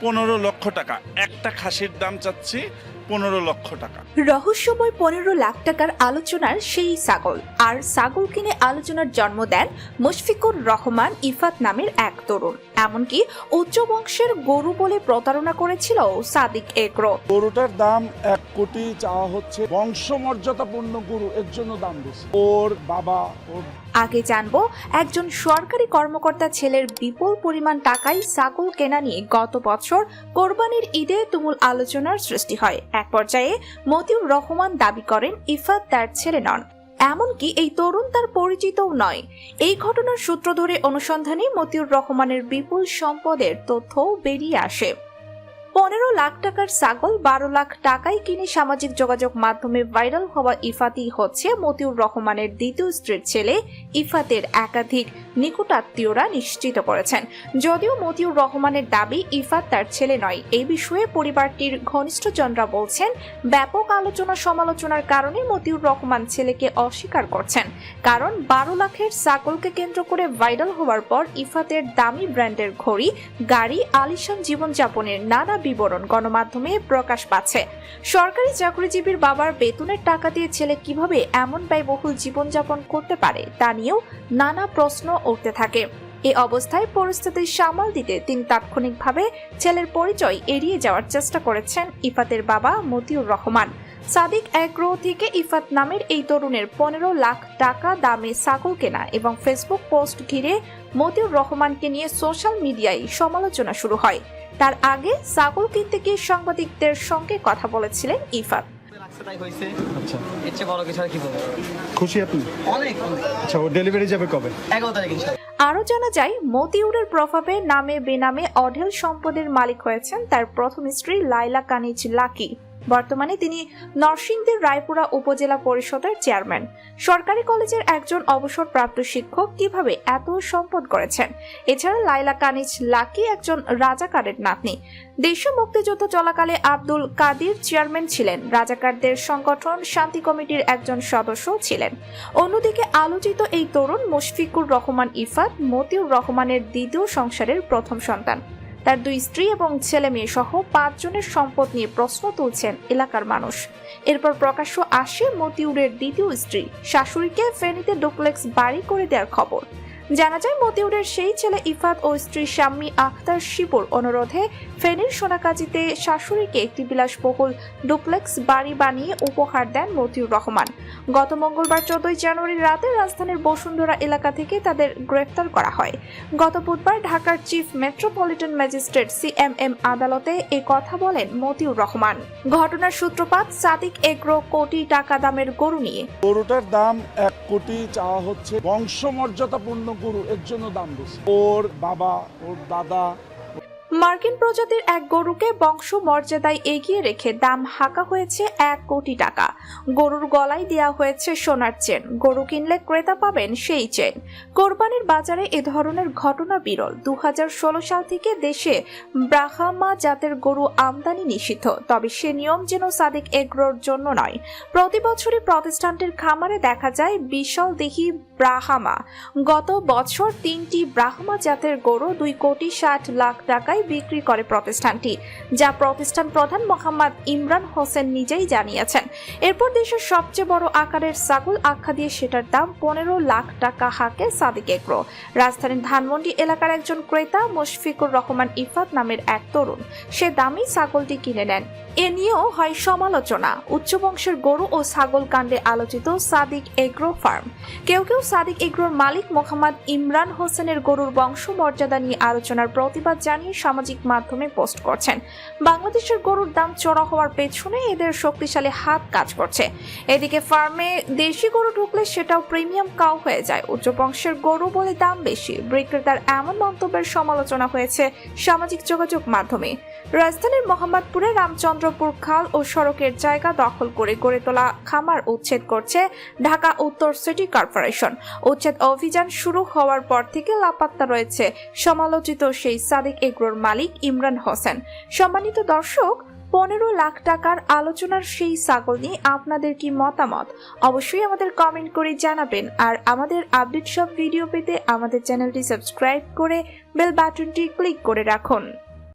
পনেরো লক্ষ টাকা। একটা খাসির দাম চাচ্ছি পনেরো লক্ষ টাকা। রহস্যময় পনেরো লাখ টাকার আলোচনার সেই ছাগল। আর ছাগল কিনে আলোচনার জন্ম দেন মুশফিকুর রহমান ইফাত নামের এক তরুণ। এমনকি উচ্চ বংশের গরু বলে প্রতারণা করেছিল সাদিক এগ্রো। গরুটার দাম এক কোটি চাওয়া হচ্ছে। বংশমর্যাদাপূর্ণ গরু এর জন্য দাম বেশি। ওর বাবা ওর আগে জানব একজন সরকারি কর্মকর্তা ছেলের বিপুল পরিমাণ টাকায় ছাগল কেনা নিয়ে গত বছর কোরবানির ঈদে তুমুল আলোচনার সৃষ্টি হয়। এক পর্যায়ে মতিউর রহমান দাবি করেন, ইফাত তার ছেলে নন। এমনকি এই তরুণ তার পরিচিতও নয়। এই ঘটনার সূত্র ধরে অনুসন্ধানে মতিউর রহমানের বিপুল সম্পদের তথ্যও বেরিয়ে আসে। পনেরো লাখ টাকার ছাগল, বারো লাখ টাকায় কিনে সামাজিক যোগাযোগ মাধ্যমে ভাইরাল হওয়া ইফাতি হচ্ছে মতিউর রহমানের দ্বিতীয় স্ত্রীর ছেলে ইফাতের একাধিক নিকটাত্মীয়রা নিশ্চিত করেছেন। যদিও মতিউর রহমানের দাবি ইফাত তার ছেলে নয়। এই বিষয়ে পরিবারটির ঘনিষ্ঠজনরা বলছেন, ব্যাপক আলোচনা সমালোচনার কারণে মতিউর রহমান ছেলেকে অস্বীকার করছেন। কারণ বারো লাখের ছাগলকে কেন্দ্র করে ভাইরাল হওয়ার পর ইফাতের দামি ব্র্যান্ডের ঘড়ি, গাড়ি, আলিশান জীবনযাপনের নানা বিবরণ গণমাধ্যমে প্রকাশ পাচ্ছে। সরকারি চাকরিজীবীর বাবার বেতনের টাকা দিয়ে ছেলে কীভাবে এমন ব্যয়বহুল জীবনযাপন করতে পারে তা নিয়েও নানা প্রশ্ন উঠতে থাকে। এ অবস্থায় পরিস্থিতি সামাল দিতে তিনি তাৎক্ষণিকভাবে ছেলের পরিচয় এড়িয়ে যাওয়ার চেষ্টা করেছেন ইফাতের বাবা মতিউর রহমান। সাদিক এগ্রো থেকে ইফাত নামের এই তরুণের পনেরো লাখ টাকা দামে ছাগল কেনা এবং ফেসবুক পোস্ট ঘিরে মতিউর রহমানকে নিয়ে সোশ্যাল মিডিয়ায় সমালোচনা শুরু হয়। তার আগে ছাগল কিনতে গিয়ে সাংবাদিকদের সঙ্গে কথা বলেছিলেন ইফাত। আচ্ছা। আর কি বলব? খুশি আপনি? অনেক অনেক আচ্ছা ও ডেলিভারি যাবে কবে? এগারো তারিখ আরও জানা যায় মতিউরের প্রভাবে নামে বেনামে অঢেল সম্পদের মালিক হয়েছেন তার প্রথম স্ত্রী লাইলা কানিজ লাকি। বর্তমানে তিনি নরসিংদীর রায়পুরা উপজেলা পরিষদের চেয়ারম্যান। সরকারি কলেজের একজন অবসরপ্রাপ্ত শিক্ষক কীভাবে এত সম্পদ করেছেন? এছাড়া লাইলা কানিজ লাকি একজন রাজাকারের নাতনি। দেশীয় মুক্তিযুদ্ধ চলাকালে আব্দুল কাদির চেয়ারম্যান ছিলেন। রাজাকারদের সংগঠন শান্তি কমিটির একজন সদস্য ছিলেন। অন্যদিকে আলোচিত এই তরুণ মুশফিকুর রহমান ইফাত মতিউর রহমানের দ্বিতীয় সংসারের প্রথম সন্তান। তার দুই স্ত্রী এবং ছেলে মেয়ে সহ পাঁচজনের সম্পদ নিয়ে প্রশ্ন তুলছেন এলাকার মানুষ। এরপর প্রকাশ্য আসে মতিউরের দ্বিতীয় স্ত্রী, শাশুড়িকে ফেনীতে ডুপ্লেক্স বাড়ি করে দেওয়ার খবর। জানা যায়, মতিউরের সেই ছেলে ইফাত ও স্ত্রী শাম্মী আখতার শিপুর অনুরোধে ফেনীর সোনাকাজিতে শাশুড়িকে একটি বিলাসবহুল ডুপ্লেক্স বাড়ি বানিয়ে উপহার দেন মতিউর রহমান। গত মঙ্গলবার চোদ্দই জানুয়ারি রাতে রাজধানীর বসুন্ধরা এলাকা থেকে তাদের গ্রেফতার করা হয়। গত বুধবার ঢাকার চিফ মেট্রোপলিটন ম্যাজিস্ট্রেট সিএমএম আদালতে এ কথা বলেন মতিউর রহমান। ঘটনার সূত্রপাত সাদিক এগ্রো কোটি টাকা দামের গরু নিয়ে। গরুটার দাম এক কোটি, চাওয়া হচ্ছে বংশমর্যাদাপূর্ণ গরু এর জন্য দাম বেশি। ওর বাবা ওর দাদা মার্কিন প্রজাতির এক গরুকে বংশ মর্যাদায় এগিয়ে রেখে দাম হাঁকা হয়েছে এক কোটি টাকা। গরুর গলায় দেওয়া হয়েছে সোনার চেন। গরু কিনলে ক্রেতা পাবেন সেই চেন। কোরবানির বাজারে এ ধরনের ঘটনা বিরল। দু হাজার ষোলো সাল থেকে দেশে ব্রাহামা জাতের গরু আমদানি নিষিদ্ধ। তবে সে নিয়ম যেন সাদিক এগ্রোর জন্য নয়। প্রতি বছরই প্রতিষ্ঠানটির খামারে দেখা যায় বিশাল দেহি ব্রাহামা। গত বছর তিনটি ব্রাহ্মা জাতের গরু দুই কোটি ষাট লাখ টাকায় বিক্রি করে প্রতিষ্ঠানটি, যা প্রতিষ্ঠান প্রধান মোহাম্মদ ইমরান হোসেন নিজেই জানিয়েছেন। এরপর দেশের সবচেয়ে বড় আকারের ছাগল আখ্যা দিয়ে সেটার দাম পনেরো লাখ টাকা হাকে সাদিক এগ্রো। রাজধানীর ধানমন্ডি এলাকার একজন ক্রেতা মুশফিকুর রহমান ইফাত নামের এক তরুণ, সে দামি ছাগলটি কিনে নেন। এ নিয়েও হয় সমালোচনা। উচ্চ বংশের গরু ও ছাগল কাণ্ডে আলোচিত সাদিক এগ্রো ফার্ম। কেউ কেউ সাদিক এগ্রোর মালিক মোহাম্মদ ইমরান হোসেনের গরুর বংশ মর্যাদা নিয়ে আলোচনার প্রতিবাদ জানিয়ে সামাজিক মাধ্যমে পোস্ট করছেন। বাংলাদেশের গরুর দাম চড়া হওয়ার পেছনে এদের শক্তিশালী হাত কাজ করছে। এদিকে ফার্মে দেশি গরু ঢুকলে সেটাও প্রিমিয়াম কাউ হয়ে যায়। উচ্চ বংশের গরু বলে দাম বেশি। বিক্রেতার এমন মন্তব্যের সমালোচনা হয়েছে সামাজিক যোগাযোগ মাধ্যমে। রাজধানীর মোহাম্মদপুরে রামচন্দ্রপুর খাল ও সড়কের জায়গা দখল করে গড়ে তোলা খামার উচ্ছেদ করছে ঢাকা উত্তর সিটি কর্পোরেশন। উচ্ছেদ অভিযান শুরু হওয়ার পর থেকে লাপাত্তা রয়েছে সমালোচিত সেই সাদিক এগ্রোর মালিক ইমরান হোসেন। সম্মানিত দর্শক, পনেরো লাখ টাকার আলোচনার সেই ছাগল নিয়ে আপনাদের কি মতামত? অবশ্যই আমাদের কমেন্ট করে জানাবেন আর আমাদের আপডেট সব ভিডিও পেতে আমাদের চ্যানেলটি সাবস্ক্রাইব করে বেল বাটনটি ক্লিক করে রাখুন।